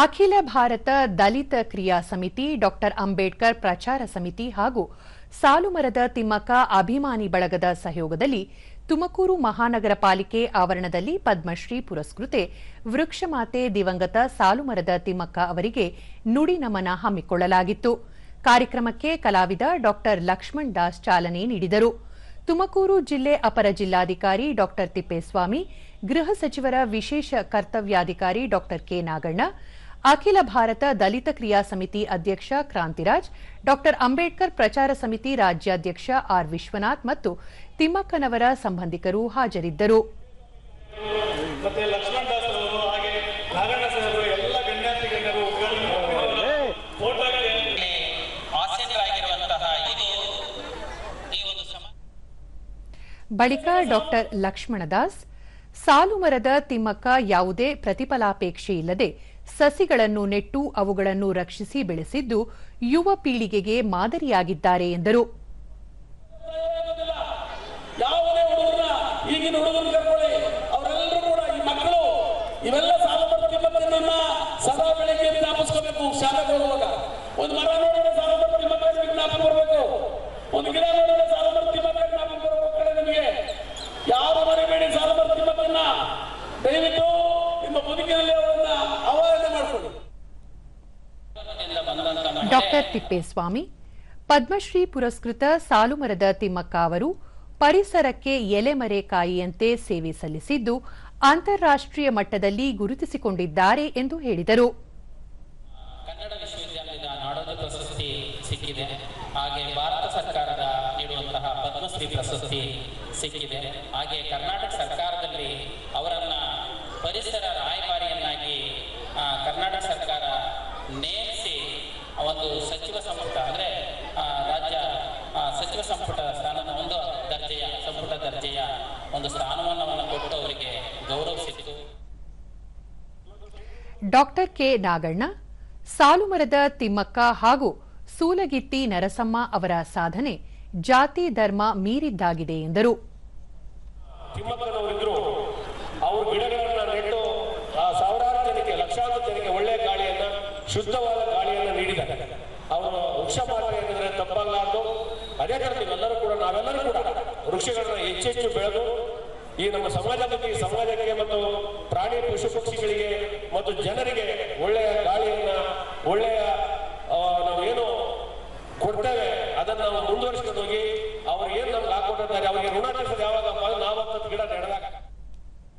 ಅಖಿಲ ಭಾರತ ದಲಿತ ಕ್ರಿಯಾ ಸಮಿತಿ, ಡಾಕ್ಟರ್ ಅಂಬೇಡ್ಕರ್ ಪ್ರಚಾರ ಸಮಿತಿ ಹಾಗೂ ಸಾಲುಮರದ ತಿಮ್ಮಕ್ಕ ಅಭಿಮಾನಿ ಬಳಗದ ಸಹಯೋಗದಲ್ಲಿ ತುಮಕೂರು ಮಹಾನಗರ ಪಾಲಿಕೆ ಆವರಣದಲ್ಲಿ ಪದ್ಮಶ್ರೀ ಪುರಸ್ಕೃತೆ ವೃಕ್ಷಮಾತೆ ದಿವಂಗತ ಸಾಲುಮರದ ತಿಮ್ಮಕ್ಕ ಅವರಿಗೆ ನುಡಿ ನಮನ ಹಮ್ಮಿಕೊಳ್ಳಲಾಗಿತ್ತು. ಕಾರ್ಯಕ್ರಮಕ್ಕೆ ಕಲಾವಿದ ಡಾಕ್ಟರ್ ಲಕ್ಷ್ಮಣ್ ದಾಸ್ ಚಾಲನೆ ನೀಡಿದರು. ತುಮಕೂರು ಜಿಲ್ಲೆ ಅಪರ ಜಿಲ್ಲಾಧಿಕಾರಿ ಡಾಕ್ಟರ್ ತಿಪ್ಪೇಸ್ವಾಮಿ, ಗೃಹ ಸಚಿವರ ವಿಶೇಷ ಕರ್ತವ್ಯಾಧಿಕಾರಿ ಡಾಕ್ಟರ್ ಕೆ ನಾಗಣ್ಣ ಅಖಿಲ ಭಾರತ ದಲಿತ ಕ್ರಿಯಾ ಸಮಿತಿ ಅಧ್ಯಕ್ಷ ಕ್ರಾಂತಿರಾಜ್ ಡಾಕ್ಟರ್ ಅಂಬೇಡ್ಕರ್ ಪ್ರಚಾರ ಸಮಿತಿ ರಾಜ್ಯಾಧ್ಯಕ್ಷ ಆರ್ ವಿಶ್ವನಾಥ್ ಮತ್ತು ತಿಮ್ಮಕ್ಕನವರ ಸಂಬಂಧಿಕರು ಹಾಜರಿದ್ದರು. ಬಳಿಕ ಡಾಕ್ಟರ್ ಲಕ್ಷ್ಮಣದಾಸ್ ಸಾಲುಮರದ ತಿಮ್ಮಕ್ಕ ಯಾವುದೇ ಪ್ರತಿಫಲಾಪೇಕ್ಷೆ ಇಲ್ಲದೆ ಸಸಿಗಳನ್ನು ನೆಟ್ಟು ಅವುಗಳನ್ನು ರಕ್ಷಿಸಿ ಬೆಳೆಸಿದ್ದು ಯುವ ಪೀಳಿಗೆಗೆ ಮಾದರಿಯಾಗಿದ್ದಾರೆ ಎಂದರು. ಯಾರು ಮರಿಬೇಡಿ ಸಾಲ ತಿಮ್ಮಕ್ಕನ್ನ ದಯವಿಟ್ಟು ನಿಮ್ಮ ಬದುಕಿನಲ್ಲಿ ಅವರನ್ನ ಡಾಕ್ಟರ್ ತಿಪ್ಪೇಸ್ವಾಮಿ, ಪದ್ಮಶ್ರೀ ಪುರಸ್ಕೃತ ಸಾಲುಮರದ ತಿಮ್ಮಕ್ಕ ಅವರು ಪರಿಸರಕ್ಕೆ ಎಲೆಮರೆ ಕಾಯಿಯಂತೆ ಸೇವೆ ಸಲ್ಲಿಸಿದ್ದು, ಅಂತಾರಾಷ್ಟ್ರೀಯ ಮಟ್ಟದಲ್ಲಿ ಗುರುತಿಸಿಕೊಂಡಿದ್ದಾರೆ ಎಂದು ಹೇಳಿದರು. ಕನ್ನಡ ವಿಶ್ವವಿದ್ಯಾಲಯದ ನಾಡೋಜ ಪ್ರಶಸ್ತಿ ಸಿಕ್ಕಿದೆ. ಹಾಗೆ ಭಾರತ ಸರ್ಕಾರದ ನೀಡುವಂತಹ ಪದ್ಮಶ್ರೀ ಪ್ರಶಸ್ತಿ ಸಿಕ್ಕಿದೆ. ಹಾಗೆ ಕರ್ನಾಟಕ ಸರ್ಕಾರದಲ್ಲಿ ಅವರನ್ನ ಪರಿಸರ ರಾಯಭಾರಿಯನ್ನಾಗಿ ಕರ್ನಾಟಕ ಸರ್ಕಾರ ನೇಮಿಸಿ ಒಂದು ಸಚಿವ ಸಂಪುಟ ಅಂದ್ರೆ ರಾಜ್ಯ ಸಚಿವ ಸಂಪುಟ ಸ್ಥಾನದ ಒಂದು ದರ್ಜೆಯ ಸಂಪುಟ ದರ್ಜೆಯ ಒಂದು ಸ್ಥಾನಮಾನವನ್ನು ಕೊಟ್ಟು ಅವರಿಗೆ ಗೌರವಿಸಿತ್ತು. ಡಾಕ್ಟರ್ ಕೆ ನಾಗಣ್ಣ ಸಾಲುಮರದ ತಿಮ್ಮಕ್ಕ ಹಾಗೂ ಸೂಲಗಿತ್ತಿ ನರಸಮ್ಮ ಅವರ ಸಾಧನೆ ಜಾತಿ ಧರ್ಮ ಮೀರಿದ್ದಾಗಿದೆ ಎಂದರು. ತಿಮ್ಮಕ್ಕನವರಿದ್ರು ಅವರು ಗಿಡಗಳನ್ನ ನೆಟ್ಟು ಆ ಸಾವಿರಾರು ಜನಕ್ಕೆ ಲಕ್ಷಾಂತರ ಜನಕ್ಕೆ ಒಳ್ಳೆಯ ಗಾಳಿಯನ್ನು ಶುದ್ಧವಾದ ತಪ್ಪಲ್ಲಾರ್ದು ಅದೇ ಥರ ನೀವೆಲ್ಲರೂ ಕೂಡ, ನಾವೆಲ್ಲರೂ ಕೂಡ ವೃಕ್ಷಗಳನ್ನ ಹೆಚ್ಚೆಚ್ಚು ಬೆಳೆದು ಈ ನಮ್ಮ ಸಮಾಜದಲ್ಲಿ ಸಮಾಜಕ್ಕೆ ಮತ್ತು ಪ್ರಾಣಿ ಪಶು ಪಕ್ಷಿಗಳಿಗೆ ಮತ್ತು ಜನರಿಗೆ ಒಳ್ಳೆಯ ಗಾಳಿಯನ್ನ, ಒಳ್ಳೆಯ ನಾವೇನು ಕೊಡ್ತೇವೆ, ಅದನ್ನ ನಾವು ಮುಂದುವರಿಸ್ಕೊಂಡು ಹೋಗಿ ಅವ್ರು ಏನ್ ನಮ್ಗೆ ಹಾಕೊಂಡಿರ್ತಾರೆ ಅವ್ರಿಗೆ ಋಣ ಯಾವಾಗ? ನಾವತ್ತ ಗಿಡ ನೆಡದಾಗ